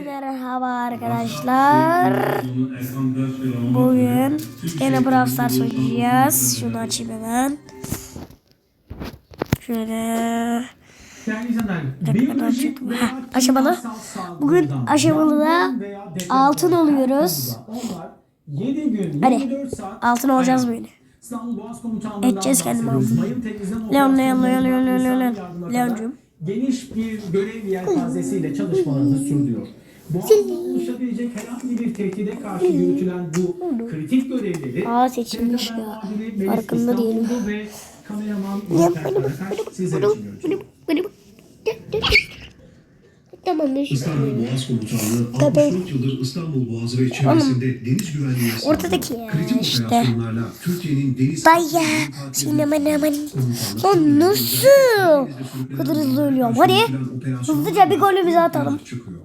Merhaba arkadaşlar. Bugün yine Brawl Stars oynayacağız. Şunu açayım hemen. Şöyle. Ha, aşamalı. Bugün aşamalıda altın oluyoruz. 7 gün, Hadi. 24 saat Altın olacağız böyle. Edeceğiz kendimi altın. Leon, Leon, Leon, Leon, Leon, Leon. Leoncum. Geniş bir görev yelpazesiyle çalışmalarını sürdürüyor. Boğaz'da oluşabilecek herhangi bir tehdide karşı yürütülen bu kritik görevleri Aa seçilmiş ya. Farkında değilim. Ve kameraman Nurten Karakaş sizler için yürütüyor. Tamam ne İstanbul Boğaz Komutanlığı Tabii. 64 yıldır İstanbul Boğazı ve çevresinde deniz güvenliği ortadaki ya kritik işte. operasyonlarla Türkiye'nin deniz Baya sinema hemen. Lan nasıl? Kadar hızlı ölüyorum. Hadi. Hızlıca bir golümüzü atalım. Çıkıyor.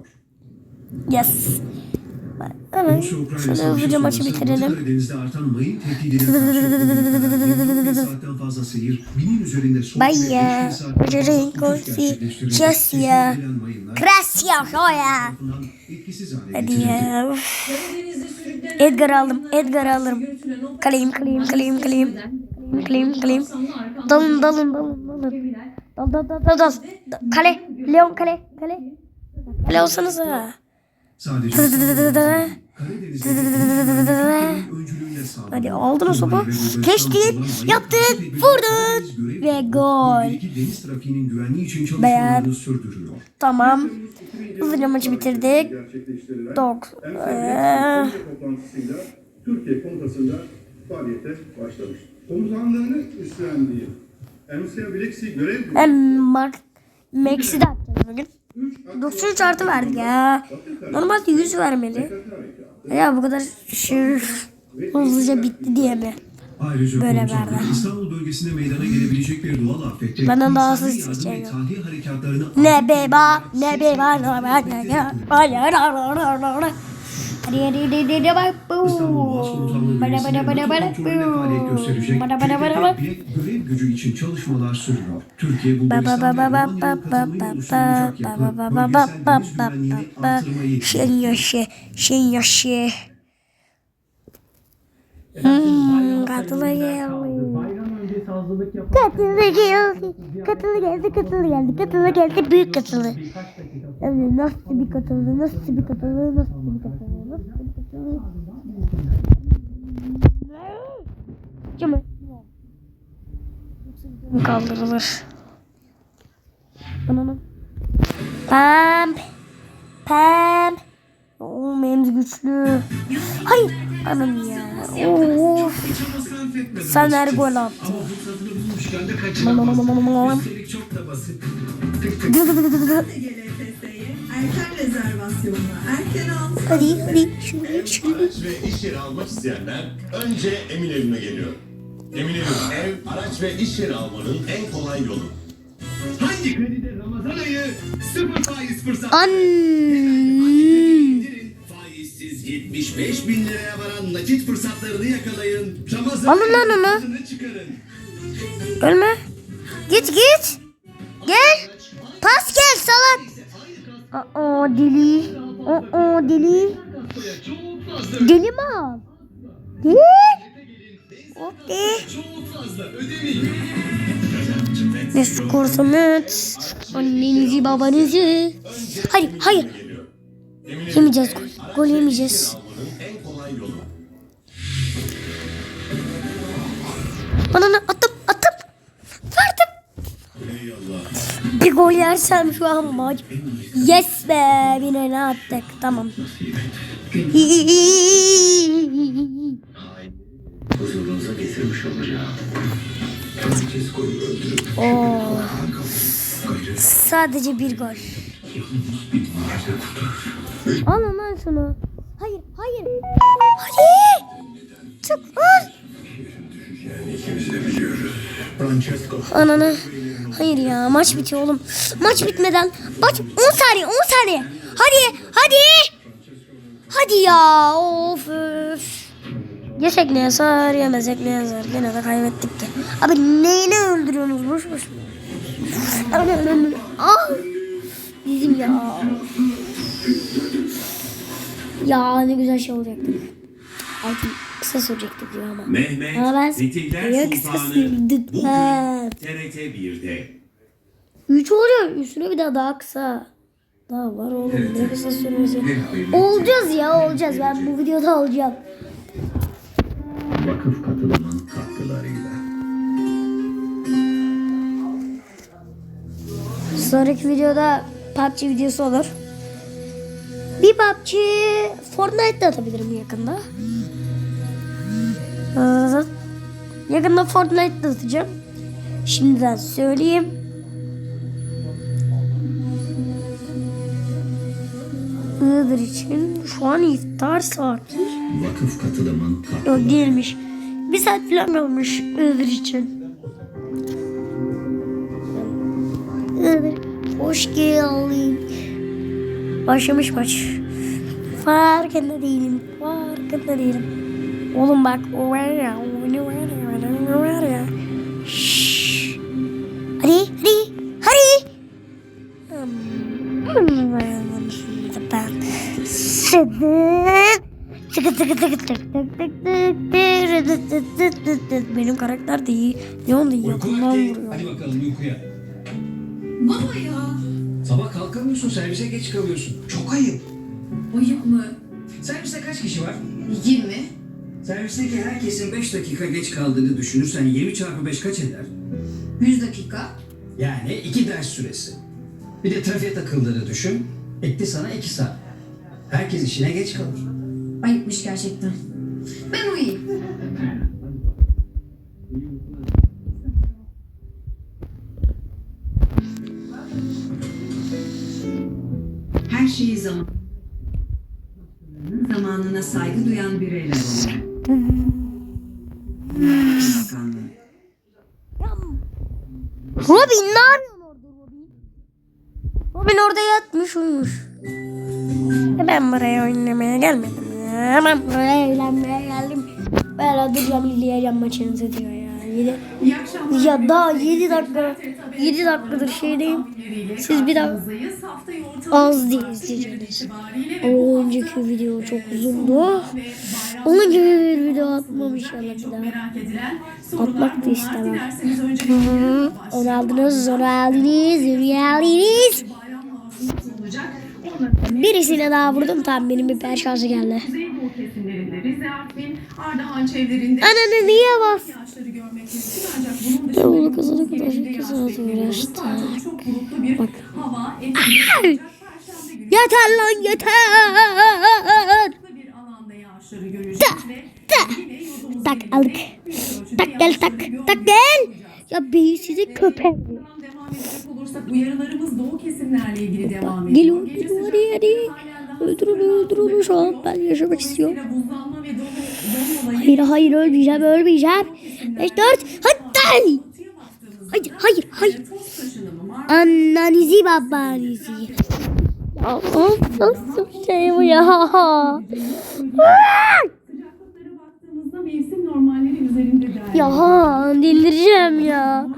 Yes. Hemen şöyle hızlıca maçı bitirelim. Batı Karadeniz'de artan mayın tehdidine karşı bir saatten fazla seyir, binin üzerinde soğuk ve Baya. 5000 saatten fazla Ring uçuş Corsi. gerçekleştirildi. Chessia. Tespit edilen mayınlar Gracia Joya. tarafından etkisiz hale Hadi ya. Edgar aldım. Edgar alırım. Kaleyim kaleyim kaleyim kaleyim. Kaleyim kaleyim. Dalın dalın dalın dalın. Dal dal dal dal dal. Kale. Leon kale. Kale. Kale olsanıza. Sadece Hadi aldın o sopa. Kullanmayı yaptın, vurdun ve gol. deniz trafiğinin güvenliği için Beğen. çalışmalarını sürdürüyor. Tamam. Hızlıca maçı bitirdik. Ee, toplantısıyla Türkiye komutasında faaliyete başlamış. Komutanlığını üstlendiği Emsya Bileksi görev günü hem Bugün. 93 artı verdik ya. Normalde 100 vermeli. Ya bu kadar şey hızlıca bitti diye mi? Ayrıca Böyle verdi. İstanbul bölgesinde meydana gelebilecek bir doğal afette Benden daha hızlı seçeceğim. tahliye harekatlarını Ne beba, ne beba, ne beba, ne beba. Hadi hadi hadi hadi İstanbul Boğaz Komutanlığı Bada bünyesinde bada bada NATO kontrolünde faaliyet gösterecek bada bada bada bada. Türkiye'de bilek görev gücü için çalışmalar sürüyor. Türkiye, Ba ba Bulgaristan ba ve ba Romanya'nın ba ba katılımıyla ba oluşturulacak ba yapı, ba ba ba bölgesel ba deniz ba güvenliğini ba. artırmayı yaşı, yaşı. Bayram katılı geldi. Katılı geldi, katılı geldi, katılı geldi, büyük katılı, nasıl bir katılı, nasıl bir katılı, nasıl bir katılı. Cemil. Kaldırılır. Ananı. Pam. Pam. Oo, benim güçlü. Hayır. Anam ya. Of. Sen her gol attın. Mama, mama, mama, mama. çok da basit. GLTS'ye erken rezervasyonla erken al. Hadi hadi. Şöyle şöyle. Araç ve iş yeri almak isteyenler önce emin evime geliyor. Emin evim ev, araç ve iş yeri almanın en kolay yolu. Hangi kredide Ramazan ayı sıfır faiz fırsatı? An. İndirin, Faizsiz 75 bin liraya varan nakit fırsatlarını yakalayın. Ramazan Alın lan onu. çıkarın. Ölme. Aa deli. Aa deli. Deli mi al? Gel. Hop de. çok fazla ödemeyin. Mesut kursumet. Annenizi babanızı. Hayır hayır. Yemeyeceğiz gol. Gol yemeyeceğiz. Bana ne gol yersem şu an maç. Yes be. Yine ne attık. Tamam. Huzurunuza getirmiş olacağım. Öldürüp Oo. Sadece bir gol. Alın lan şunu. Hayır, hayır. Hadi. Çık. Francesco Ananı. Hayır ya maç bitiyor oğlum. Maç bitmeden. Maç 10 saniye 10 saniye. Hadi hadi. Hadi ya of öf. Yesek ne yazar yemezek ne yazar. Gene de kaybettik ki. Abi neyini öldürüyorsunuz boş boş. Ah. Bizim ya. Ya ne güzel şey olacaktı. Altın kısa sürecekti diyor ama. Mehmet Ama ben kısa Sultanı bugün. TRT 1'de. 3 oluyor. Üstüne bir daha daha kısa. Daha var oğlum. Ne kısa sürmesi. Olacağız ya olacağız. Ben bu videoda olacağım. Vakıf katılımın katkılarıyla. Sonraki videoda PUBG videosu olur. Bir PUBG Fortnite de atabilirim yakında. Yakında Fortnite de atacağım. Şimdiden söyleyeyim. Iğdır için şu an iftar saati. Vakıf katılımın Yok katkıları. değilmiş. Bir saat falan olmuş Iğdır için. Iğdır. Hoş geldin. Başlamış maç. Farkında değilim. Farkında değilim. Oğlum bak. Şşş. Hadi hadi hadi. Ben benim karakter de iyi. Leon da iyi yakından vuruyor. Hadi bakalım uykuya. Baba ya. Sabah kalkamıyorsun servise geç kalıyorsun. Çok ayıp. Ayıp mı? Serviste kaç kişi var? 20. Servisteki herkesin 5 dakika geç kaldığını düşünürsen 20 çarpı 5 kaç eder? 100 dakika. Yani 2 ders süresi. Bir de trafiğe takıldığını düşün. Etti sana 2 saat. Herkes işine geç kalır. Ayıpmış gerçekten. Ben uyuyayım. her şeyi zaman zamanına saygı duyan bireyler olmalı. Robin ne yapıyorsun orada Robin? Robin orada yatmış uyumuş. Ben buraya oynamaya gelmedim ya. Ben buraya eğlenmeye geldim. Ben duracağım izleyeceğim maçınızı diyor ya. Yedi, İyi akşamlar. ya daha 7 dakika 7 dakikadır şeydeyim. Siz bir daha Haftayı az diye izleyeceksiniz. O önceki video çok uzundu. Onun gibi bir video atmam inşallah bir daha. Atmak da istemem. Onu aldınız, onu aldınız, onu aldınız. daha vurdum tam benim bir şansı geldi. Ananı niye bas? Ben bunu kazana kadar iki saat uğraştık. Bak. Yeter lan yeter. Tak tak. Tak alık. Tak gel tak. Tak gel. Ya beyi sizi köpek. Uyarılarımız doğu kesimlerle ilgili devam ediyor. Gelin beni oraya hadi. Öldürün öldürün şu an ben yaşamak istiyorum. Hayır hayır ölmeyeceğim ölmeyeceğim. 5 4 hadi. Hayır hayır hayır. Annenizi babanızı. Ya nasıl şey bu ya? Ya delireceğim ya.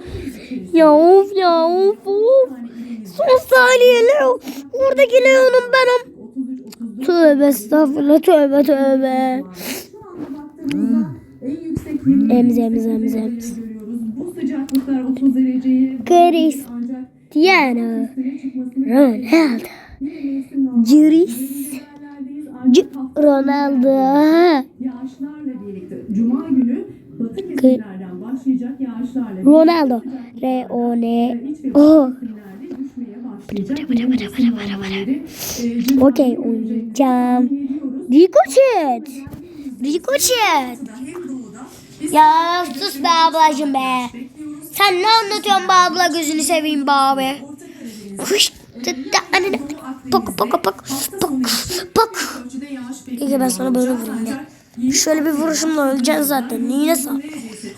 Ya of ya of of. Son saniyeler o. Oradaki Leon'um benim. Tövbe estağfurullah tövbe tövbe. Emz emz emz emz. Cristiano Ronaldo. Juris Ronaldo. Ronaldo. R O N O. Okey oynayacağım. Ricochet. Ricochet. Ya sus be ablacım be. Sen ne anlatıyorsun be abla gözünü seveyim be abi. Kuş. tıt da ananı. Pok pok pok pok pok. ölçüde yağış İyi ben sana böyle vurayım gel. Şöyle bir vuruşumla öleceksin zaten.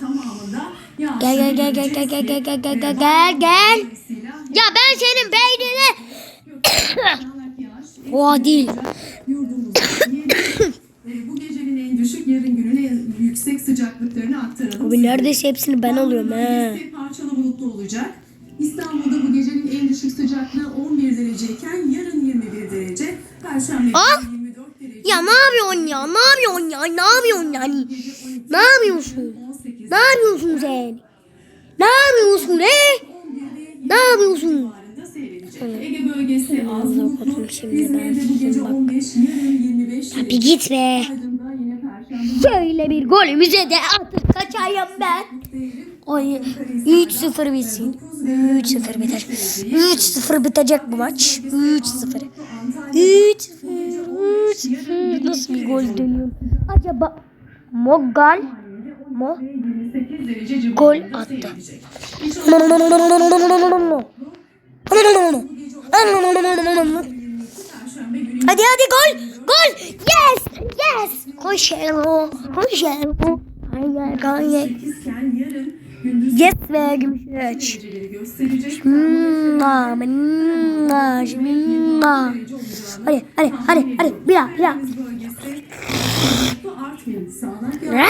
Tamamında yağış Gel gel gel gel gel gel gel gel gel gel gel. Ya ben senin beynini. Oha değil. yurdumuzda yeni, e, bu gecenin en düşük yarın günün en yüksek sıcaklıklarını aktaralım. Abi neredeyse hepsini ben alıyorum he. Parçalı bulutlu olacak. İstanbul'da bu gecenin en düşük sıcaklığı 11 dereceyken yarın 21 derece. Perşembe günü 24 derece. Ya ne yapıyorsun ya? Ne yapıyorsun ya? Ne yapıyorsun yani? Ne yapıyorsun? Ne yapıyorsun sen? Ne yapıyorsun he? Ne yapıyorsun? Ege bölgesi az bulutlu. İzmir'de bu gece Bak. 15, yarın 25 derece. Bir git be. Perşembe Şöyle bir golümüze de atıp kaçayım ben. Ay 3-0 bitsin. 3-0 biter. 3-0 bitecek bu maç. 3-0. 3-0. 3-0. Nasıl bir gol dönüyor? Acaba Mogal Mo 28 derece civarında Gol attı. seyredecek. Perşembe günü Hadi hadi gol. Gol. Yes. Yes. Koş Elo. Koş Elo. Hayır hayır. 8 iken yarın gündüz Yes be gümüş. Minna, minna, minna. Hadi hadi hadi hadi bir daha bir daha. yağış.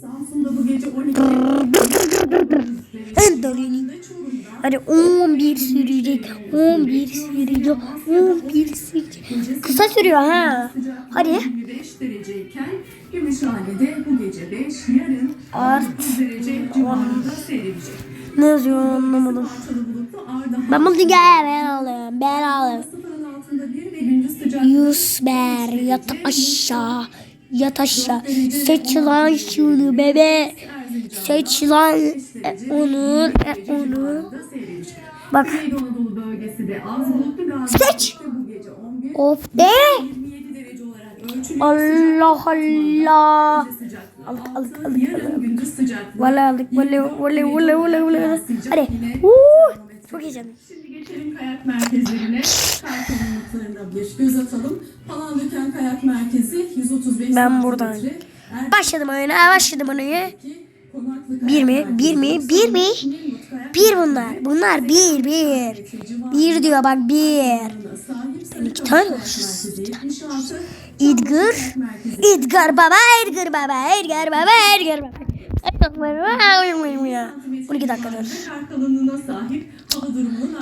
Samsun'da bu gece 12 Endolini. Hadi 11 sürecek. 11 sürecek. 11 sürecek. Kısa sürüyor ha. Hadi. 25 dereceyken Gümüşhane'de bu gece 5, yarın Art. 9 derece civarında seyredecek. Ne yazıyor anlamadım. Ben bunu gel ben alayım. Ben sıcaklığı Yusber yat aşağı. Yat aşağı. Seç lan şunu bebe. Seç lan e, onu. E, onu. Bak. Seç. bu gece 11, Of de. 27 derece olarak ölçülüyor. Allah Allah. Gündüz sıcaklığı Valla aldık. Valla valla valla valla valla. Hadi. Uh, çok heyecanlı. Şimdi geçelim kayak merkezlerine. Kalınlıklarına bir göz atalım. Palandöken Kayak Merkezi 135 Ben buradan. Başladım oyuna. Başladım oyuna. Bir mi? Bir mi? Bir mi? Bir bunlar. Bunlar bir bir. Bir diyor bak bir. Ben iki tane var. Merkezi 76. İdgır. Merkezi İdgar baba, İdgar baba, İdgar baba, İdgar baba. 12 dakika dur. kar kalınlığına sahip hava durumunun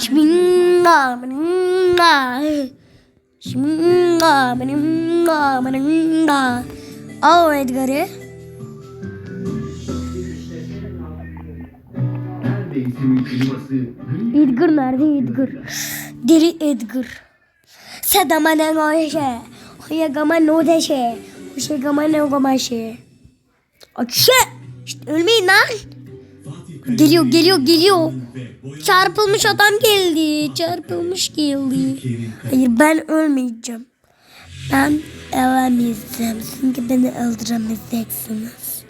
Edgar nerede Edgar? Deli Edgar. Sadama ne goşe. Hoya gama no deşe. Hoşe gama ne gomaşe. Akşe. İşte ölmeyin lan. Geliyor geliyor geliyor. Çarpılmış adam geldi. Çarpılmış geldi. Hayır ben ölmeyeceğim. Ben ölemeyeceğim. Çünkü beni öldüremeyeceksiniz.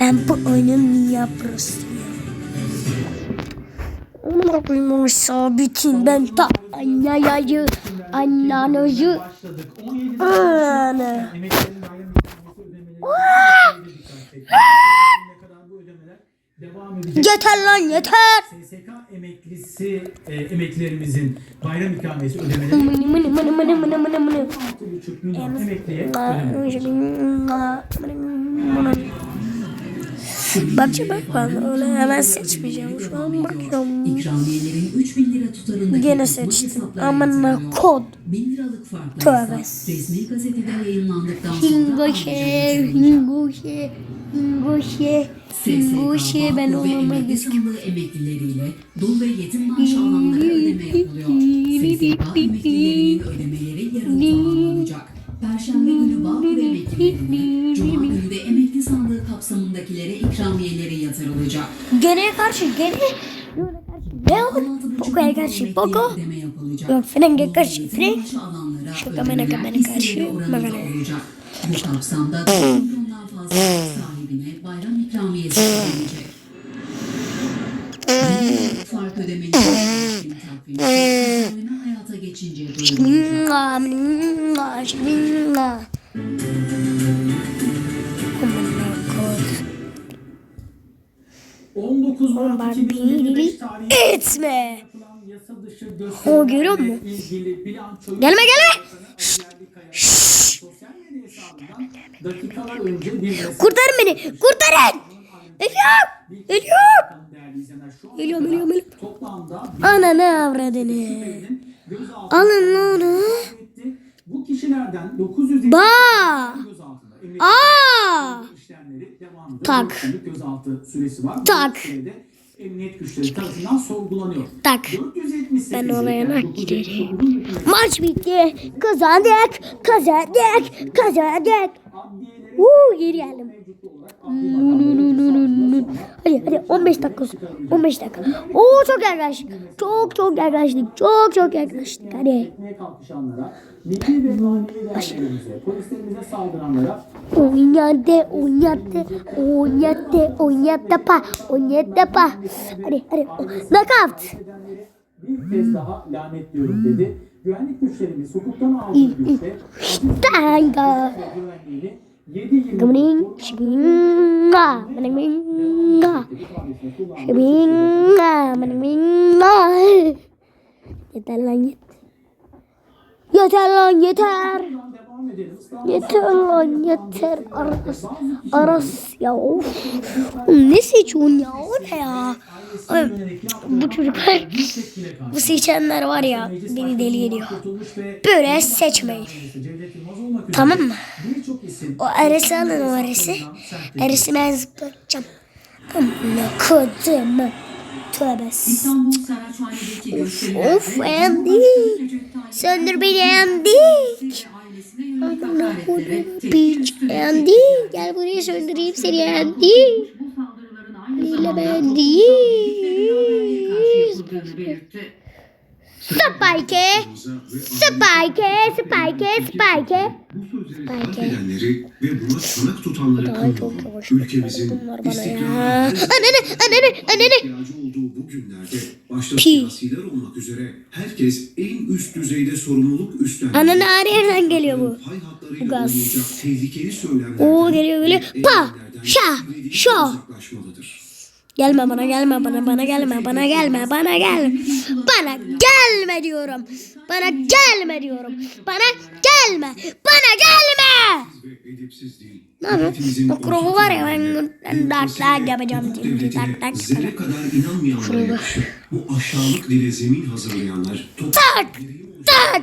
Ben bu oyunun niye prosuyum. İkramiyesi ödemeleri ne kadar bu ödemeler devam edecek. Yeter lan yeter. SSK emeklisi e, emeklilerimizin bayram ikramiyesi ödemeleri Mını mını mını mını mını mını mını. 6,5 milyon emekliye ödenecek. Bakça bak ben öyle hemen seçmeyeceğim. Şu an bakıyorum. İkramiyelerin 3000 lira tutarındaki Gene seçtim. yatırılıyor. kod. 1000 liralık farklı Tövbe. resmi gazetede yayınlandıktan sonra Hingoşe, ayrıca hingoşe, hingoşe, hingoşe ben ve olmama gözüküyorum. sandığı emeklileriyle dul ve yetim maaş alanlara ödeme yapılıyor. SSK emeklilerinin ödemeleri yarın tamamlanacak. Perşembe günü Bağkur emeklilerine, Cuma günü de emekli sandığı kapsamındakilere ikramiyeleri yatırılacak. Geriye karşı geri. 16,5 Poco'ya karşı Poco. Yok frenge Dul karşı alanlara Şaka ödemeler mene karşı olacak. Bu kapsamda 4 milyondan fazla sahibine bayram ikramiyesi verilecek. Fark ödemeleri takvimi hayata geçince duyurulacak. 19 Oğlum Mart ben 2025 biri tarihinde etme. yapılan yasa dışı O görüyor musun? Gelme gelme. mesaj Kurtarın beni. Kurtarın. Ölüyorum. Ölüyorum. Ölüyorum ölüyorum ölüyorum. Ananı avradını. Alın onu. Bu kişiler Kişilerden 950 Ba. gözaltında. Emniyet Aa. İşlemleri devamında Tak. dört günlük gözaltı süresi var. Bu Tak. sürede emniyet güçleri tarafından sorgulanıyor. Tak. 478 Ben bak 979 Maç bitti. Kazandık. Kazandık. Kazandık. Uuu geri geldim. Hadi hadi 15 dakika. 15 dakika. Oo çok yaklaştık. Çok çok yaklaştık. Çok çok yaklaştık. Hadi. Oynadı, oynadı, oynadı, oynadı pa, oynadı pa. Hadi hadi. Knockout. bir kez daha lanetliyorum dedi. Güvenlik güçlerimiz hukuktan aldığı güçte güvenliğini 7 yıl Gamaning, shibinga, manaminga, shibinga, manaminga. Yeter lan yeter. Yeter lan yeter. Yeter lan yeter. Aras. Aras ya of. Ne seçiyorsun ya o ne ya? Bu çocuklar bu seçenler var ya beni deli ediyor. Böyle seçmeyin. Tamam mı? O arası alın o arası. Arası ben zıplatacağım. Amına kodumu. Gösterilerde Of, Recep Tayyip Söndür beni yönelik Amına kodumu. Andy. Gel buraya söndüreyim seni Andy. Belirtti. Spike. Spike. Spike. Spike. Edenleri ve buna çanak tutanları yavaş Ülkemizin istikrarına ananı, ananı. ihtiyacı olduğu bu günlerde başta siyasiler olmak üzere herkes en üst düzeyde sorumluluk üstlenmeli. Ananı nereden geliyor bu? Bu gaz. tehlikeli söylemlerden Oo, geliyor, geliyor. ve Pa, şa, şa. Gelme bana gelme bana bana gelme bana gelme bana gelme. Bana gelme diyorum. Bana gelme diyorum. Bana gelme. Bana gelme. Ne yapıyorsun? O krovu var ya ben demokrasiye, tak tak yapacağım. devletine Tak tak. Bu aşağılık dile zemin hazırlayanlar. Tak, tak,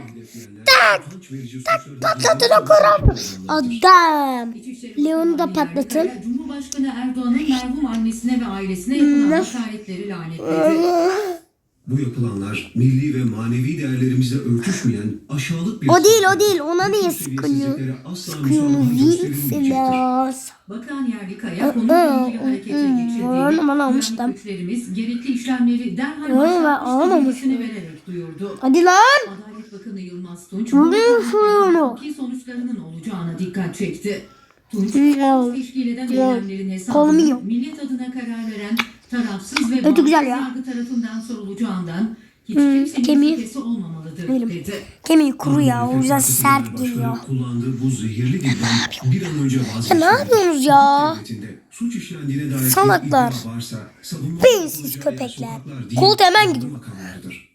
tak, Patlatın o krovu. Adam. Leon'u da patlatın. Cumhurbaşkanı Erdoğan'ın merhum annesine ve ailesine yapılan hakaretleri lanetledi. Bu yapılanlar milli ve manevi değerlerimizle örtüşmeyen aşağılık bir O değil o değil. Ona niye değilsiniz. gösterilmeyecektir. Bakan Yerlikaya konuyla ilgili harekete geçirdiğini, Onu bana almıştım. güçlerimiz gerekli işlemleri derhal başlatmıştır. Hadi lan. Adalet Bakanı Yılmaz Tunç, hukuki sonuçlarının olacağına dikkat çekti. Tunç, teşkil eden eylemlerin hesabını millet adına karar veren tarafsız ve bağımsız yargı tarafından sorulacağından hiç Hmm, kimsenin kemiği. olmamalıdır dedi. Kemiği kuru ya. O yüzden sert geliyor. Kullandığı bu zehirli dilden bir an önce Ya ne yapıyorsunuz ya? Devletinde suç işlendiğine dair bir Salaklar. iddia varsa savunma Beyinsiz yapılacağı yer köpekler. sokaklar değil, Kolt hemen gidiyor.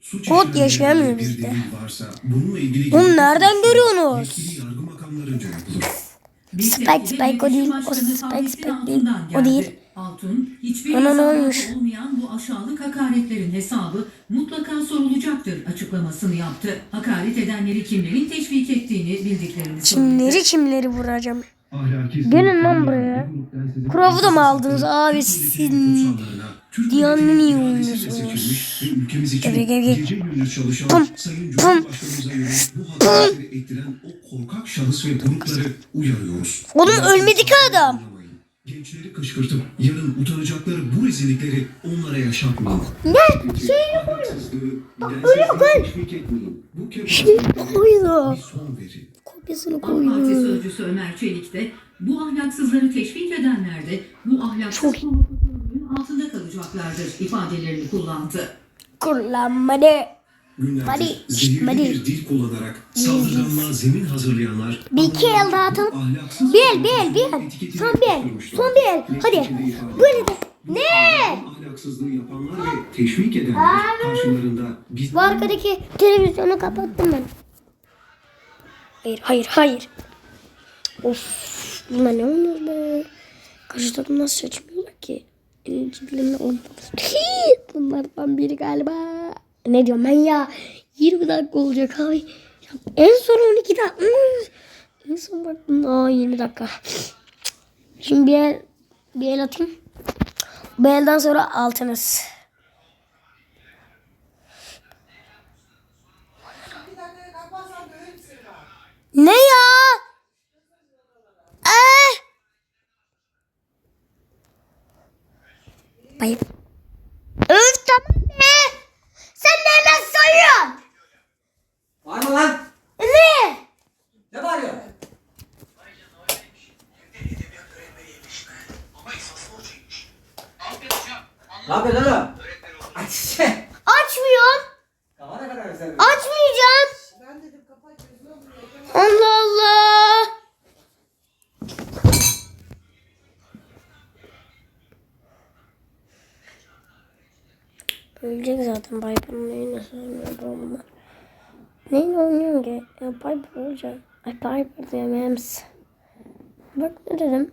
Suç işlendiğine yaşayamıyor dair bir bizde. delil varsa bununla ilgili Oğlum nereden görüyorsunuz? yetkili yargı makamlarınca yapılır. Spike, Spike o değil, o Spike, Spike değil, o değil. Altun, hiçbir Ona ne olmuş? olmayan bu aşağılık hakaretlerin hesabı mutlaka sorulacaktır açıklamasını yaptı. Hakaret edenleri kimlerin teşvik ettiğini bildiklerini söyledi. Kimleri kimleri vuracağım. Gelin lan buraya. Kuravı da mı aldınız abi Türk siz? milletinin kutsallarına, Türk Dünyanın iyi için Gel, gel, gel. Pum, pum. Uyarıyoruz. Oğlum ölmedi ki adam. Gençleri kışkırtıp yarın utanacakları bu rezillikleri onlara yaşatmayın. Ne? Şey öyle bak. teşvik etmeyin. Bu Şey kefaretlere koydu. bir son verin. Kopyasını AK Parti sözcüsü Ömer Çelik de bu ahlaksızları teşvik edenler de bu ahlaksız Çok- altında kalacaklardır ifadelerini kullandı. Kullanmadı. Günlerdir Hadi, zehirli hadi. bir dil kullanarak saldırganlığa zemin hazırlayanlar Bir iki el daha atalım. Bir, bir, bir. etiketini Son bir. yapıştırmışlar. Son bir. Hadi. Neticede ifade Böyle de. Ne? Ahlaksızlığı yapanlar ve teşvik edenler karşılarında biz Bu arkadaki televizyonu kapattım ben. Hayır, hayır, hayır. Of, bunlar ne oluyor be? Karşı takım nasıl seçmiyorlar ki? Elicilerini olmaz. Bunlardan biri galiba. Ne diyorum ben ya? 20 dakika olacak abi. En son 12 dakika. Hmm. En son baktım. Aa 20 dakika. Şimdi bir el, bir el atayım. Bu elden sonra altınız. Ne ya? Ee? Bayım. Öf tamam be. Sen de hemen sayıyorsun. Var mı lan? Ne? Ne bağırıyor? Ne yapıyorsun oğlum? Aç. Açmıyorum. Kafana kadar sen. Açmayacağım. Allah Allah. Ölecek zaten Piper'ın neyine söylüyorum ama. Neyle oynuyorsun ki? Ya Piper olacak. Ay Piper diyorum Ems. Bak ne dedim.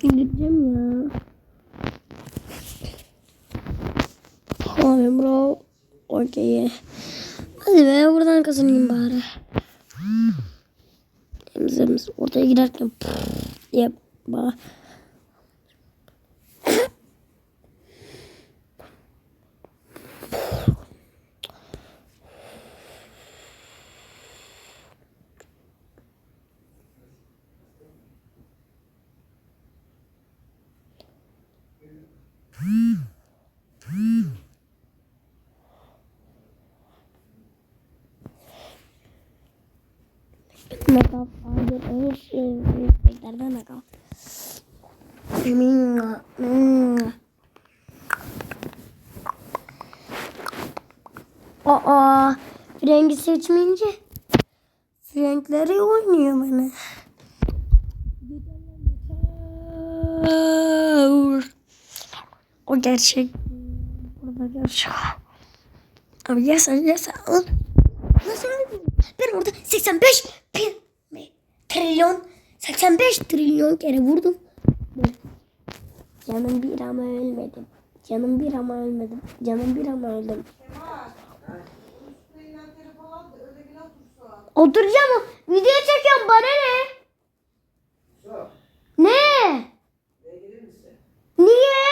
Gideceğim ya. Abi bro. Okey. Hadi be buradan kazanayım bari. Emzirimiz ortaya giderken diye bak. Nakal hayır her şey beklerden nakal. Minga, minga. Aa, rengi seçmeyince renkleri oynuyor bana. O gerçek. Burada gerçek. Abi yes, yes. Nasıl? Ben orada 85 bin mi? trilyon 85 trilyon kere vurdum. Canım bir ama ölmedim. Canım bir ama ölmedim. Canım bir ama öldüm. Oturacağım. Video çekiyorum bana ne? Ne? Niye?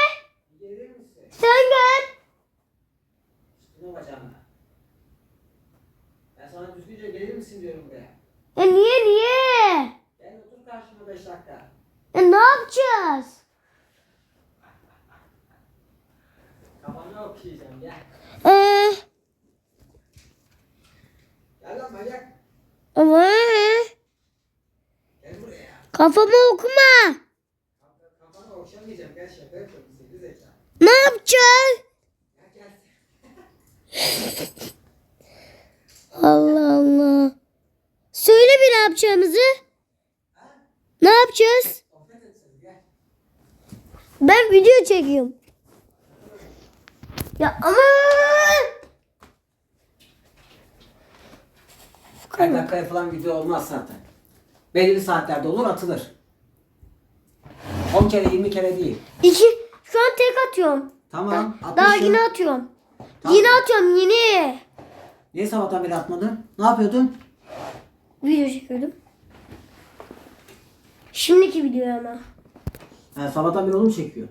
Sen gel. Ne bacağına? Ben sana düzgünce gelir misin diyorum buraya. Ya niye niye? Gel otur karşıma 5 dakika. Ya ne yapacağız? Kafana okuyacağım gel. Ee, Gel lan manyak. Ama kafamı okuma. Kafana okşamayacağım. Gel şaka yapıyorum seni zeka. Ne yapacağız? Allah Allah. Söyle bir ne yapacağımızı. Ne yapacağız? Ben video çekiyorum. Ya ama Kaç dakikaya falan video olmaz zaten. Belirli saatlerde olur atılır. 10 kere 20 kere değil. iki şu an tek atıyorum. Tamam. Daha atmışsın. yine atıyorum. Tamam. Yine atıyorum yine. Niye sabahtan beri atmadın? Ne yapıyordun? Video çekiyordum. Şimdiki video ama. Ha, sabahtan beri onu mu çekiyor?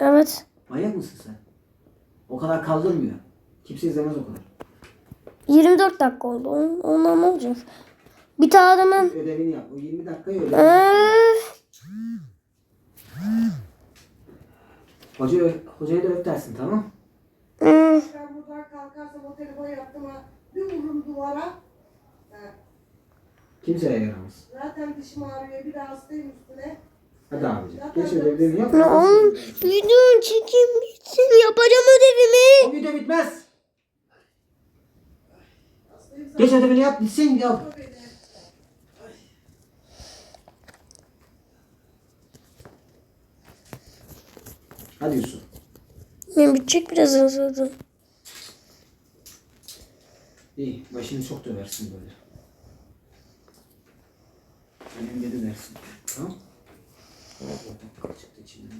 Evet. Manyak mısın sen? O kadar kaldırmıyor. Kimse izlemez o kadar. 24 dakika oldu. On- Ondan ne olacak? Bir tane hemen. Ödevini yap. O 20 dakikayı ödev. Öf. Hoca, hocaya da öp dersin tamam Hmm. Ben buradan kalkarsam o telefon yaptım ha. Bir vururum duvara. Ha, Kimseye yaramaz. Zaten dişim ağrıyor. Bir de hastayım üstüne. Hadi abicim. Geç ödevlerini yap. Ya oğlum videonun çekim bitsin yapacağım ödevimi. O video bitmez. Geç ödevini yap. Bitsin yap. Hadi Yusuf. Ben bitecek birazdan zaten. İyi. Başını çok döversin böyle. Annem dedi dersin. Tamam? Çıktı içinden.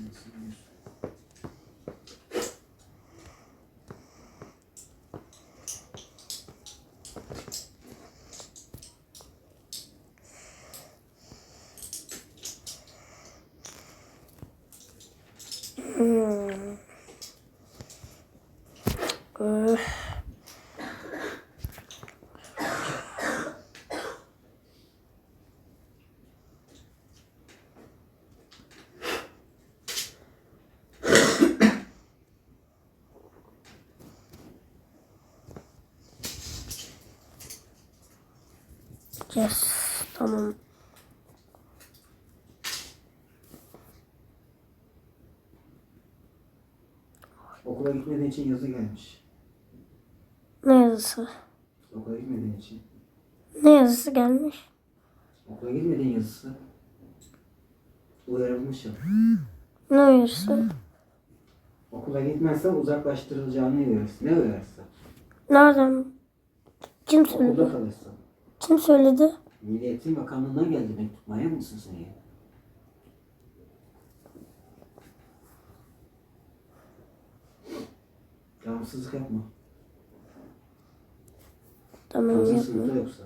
Yes, tamam. Okula gitmediğin için yazı gelmiş. Ne yazısı? Okula gitmediğin için. Ne yazısı gelmiş? Okula gitmediğin yazısı. Uyarılmış ya. Ne yazısı? Okula gitmezsen uzaklaştırılacağını uyarırsın. Ne uyarırsa. Nereden? Kim söyledi? Okulda kalırsın. Kim söyledi? Milli Eğitim Bakanlığı'ndan geldi mektup. Manyak mısın sen ya? Yalnızsızlık yapma. Tamam Fazla yapma. sınıfta yoksa.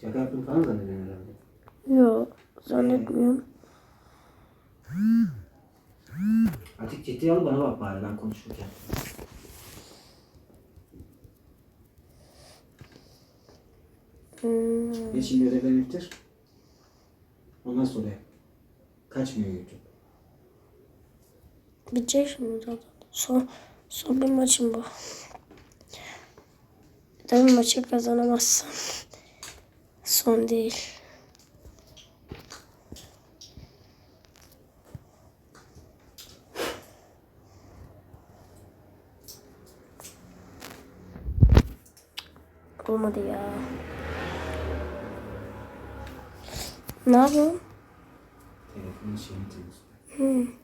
Şaka yaptım falan zannediyorsun herhalde. Yok zannetmiyorum. Açık ciddiye al bana bak bari ben konuşurken. Hmm, Geç şimdi ödevlerini bitir. Ondan sonra yap. Kaçmıyor YouTube. bitecek şimdi zaten. Son, son bir maçım bu. Tabii maçı kazanamazsın. Son değil. Olmadı ya. Ne yapıyorsun? うん。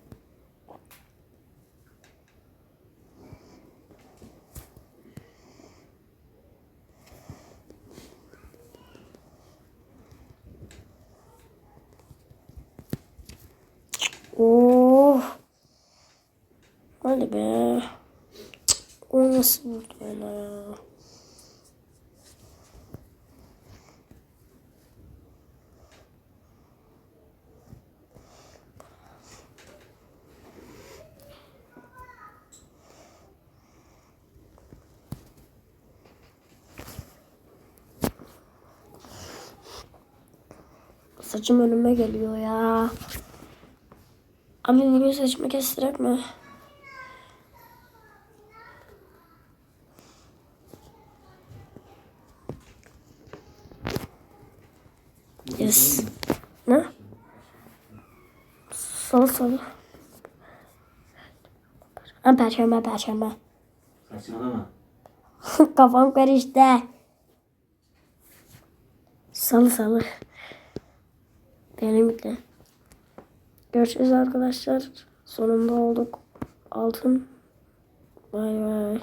Saçım önüme geliyor ya. Abi bugün saçımı kestirek mi? Yes. Ne? Salı salı. Ha perşembe perşembe. Saçmalama. Kafam karıştı. Salı salı. Benim de. Görüşürüz arkadaşlar. Sonunda olduk. Altın. Bay bay.